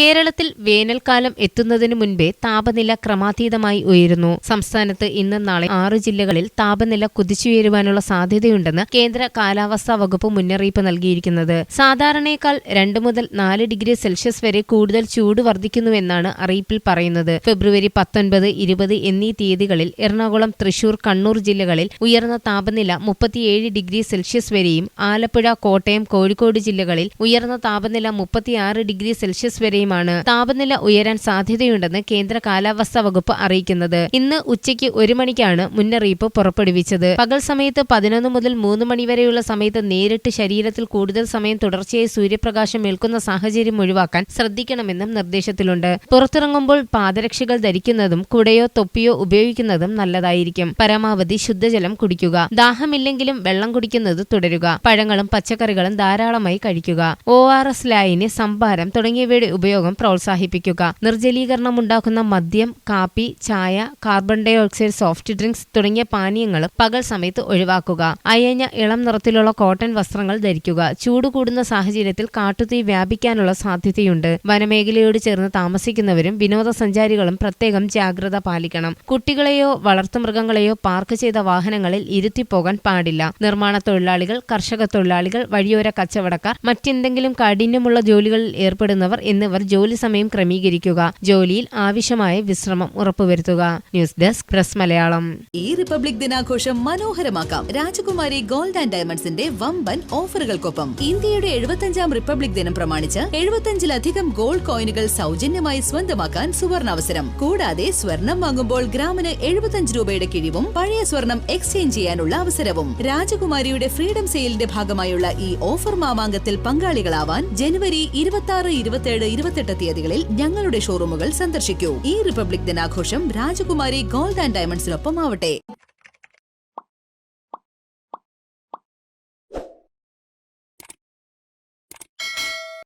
കേരളത്തിൽ വേനൽക്കാലം എത്തുന്നതിനു മുൻപേ താപനില ക്രമാതീതമായി ഉയരുന്നു. സംസ്ഥാനത്ത് ഇന്ന് നാളെ ആറ് ജില്ലകളിൽ താപനില കുതിച്ചുയരുവാനുള്ള സാധ്യതയുണ്ടെന്ന് കേന്ദ്ര കാലാവസ്ഥാ വകുപ്പ് മുന്നറിയിപ്പ് നൽകിയിരിക്കുന്നത്. സാധാരണയേക്കാൾ രണ്ട് മുതൽ നാല് ഡിഗ്രി സെൽഷ്യസ് വരെ കൂടുതൽ ചൂട് വർദ്ധിക്കുന്നുവെന്നാണ് അറിയിപ്പിൽ പറയുന്നത്. ഫെബ്രുവരി പത്തൊൻപത് ഇരുപത് എന്നീ തീയതികളിൽ എറണാകുളം തൃശൂർ കണ്ണൂർ ജില്ലകളിൽ ഉയർന്ന താപനില മുപ്പത്തിയേഴ് ഡിഗ്രി സെൽഷ്യസ് വരെയും ആലപ്പുഴ കോട്ടയം കോഴിക്കോട് ജില്ലകളിൽ ഉയർന്ന താപനില മുപ്പത്തിയാറ് ഡിഗ്രി സെൽഷ്യസ് വരെയുമാണ് താപനില ഉയരാൻ സാധ്യതയുണ്ടെന്ന് കേന്ദ്ര കാലാവസ്ഥാ വകുപ്പ് അറിയിക്കുന്നത്. ഇന്ന് ഉച്ചയ്ക്ക് ഒരു മണിക്കാണ് മുന്നറിയിപ്പ് പുറപ്പെടുവിച്ചത്. പകൽ സമയത്ത് പതിനൊന്ന് മുതൽ മൂന്ന് മണിവരെയുള്ള സമയത്ത് നേരിട്ട് ശരീരത്തിൽ കൂടുതൽ സമയം തുടർച്ചയായി സൂര്യപ്രകാശം ഏൽക്കുന്ന സാഹചര്യം ഒഴിവാക്കാൻ ശ്രദ്ധിക്കണമെന്നും നിർദ്ദേശത്തിലുണ്ട്. പുറത്തിറങ്ങുമ്പോൾ പാദരക്ഷകൾ ധരിക്കുന്നതും കുടയോ തൊപ്പിയോ ഉപയോഗിക്കുന്നതും നല്ലതായിരിക്കും. പരമാവധി ശുദ്ധജലം കുടിക്കുക. ദാഹമില്ലെങ്കിലും വെള്ളം കുടിക്കുന്നത് തുടരുക. പഴങ്ങളും പച്ചക്കറികളും ധാരാളമായി കഴിക്കുക. ഒ ആർ എസ് ലായിന് സംഭാരം തുടങ്ങിയവയുടെ ഉപയോഗം പ്രോത്സാഹിപ്പിക്കുക. നിർജലീകരണം ഉണ്ടാക്കുന്ന മദ്യം കാപ്പി ചായ carbon dioxide soft drinks തുടങ്ങിയ പാനീയങ്ങൾ പകൽ സമയത്ത് ഒഴിവാക്കുക. അയഞ്ഞ ഇളം നിറത്തിലുള്ള കോട്ടൺ വസ്ത്രങ്ങൾ ധരിക്കുക. ചൂട് കൂടുന്ന സാഹചര്യത്തിൽ കാട്ടുതീ വ്യാപിക്കാനുള്ള സാധ്യതയുണ്ട്. വനമേഖലയോട് ചേർന്ന് താമസിക്കുന്നവരും വിനോദസഞ്ചാരികളും പ്രത്യേകം ജാഗ്രത പാലിക്കണം. കുട്ടികളെയോ വളർത്തുമൃഗങ്ങളെയോ പാർക്ക് ചെയ്ത വാഹനങ്ങളിൽ ഇരുത്തിപ്പോകാൻ പാടില്ല. നിർമ്മാണ തൊഴിലാളികൾ കർഷക തൊഴിലാളികൾ വഴിയോര കച്ചവടക്കാർ മറ്റെന്തെങ്കിലും കാഠിന്യമുള്ള ജോലികളിൽ ഏർപ്പെടുന്നവർ ജോലി സമയം ക്രമീകരിക്കുക. ജോലിയിൽ ആവശ്യമായ വിശ്രമം ഉറപ്പുവരുത്തുക. News desk press Malayalam. ഈ റിപ്പബ്ലിക് ദിനാഘോഷം മനോഹരമാക്കാം. രാജകുമാരി ഗോൾഡ് ആൻഡ് ഡയമണ്ട്സിന്റെ വമ്പൻ ഓഫറുകൾക്കൊപ്പം ഇന്ത്യയുടെ എഴുപത്തഞ്ചാം റിപ്പബ്ലിക് ദിനം പ്രമാണിച്ച് എഴുപത്തഞ്ചിലധികം ഗോൾഡ് കോയിനുകൾ സൗജന്യമായി സ്വന്തമാക്കാൻ സുവർണാവസരം. കൂടാതെ സ്വർണം വാങ്ങുമ്പോൾ ഗ്രാമിന് എഴുപത്തഞ്ച് രൂപയുടെ കിഴിവും പഴയ സ്വർണം എക്സ്ചേഞ്ച് ചെയ്യാനുള്ള അവസരവും രാജകുമാരിയുടെ ഫ്രീഡം സെയിലിന്റെ ഭാഗമായുള്ള ഈ ഓഫർ മാമാങ്കത്തിൽ പങ്കാളികളാവാൻ ജനുവരി ഇരുപത്തി ആറ് ഇരുപത്തിയേഴ് ഇരുപത്തെട്ട് തീയതികളിൽ ഞങ്ങളുടെ ഷോറൂമുകൾ സന്ദർശിക്കൂ. ഈ റിപ്പബ്ലിക് ദിനാഘോഷം രാജകുമാരി ഗോൾഡ് ആൻഡ് ഡയമണ്ട്സിനൊപ്പം ആവട്ടെ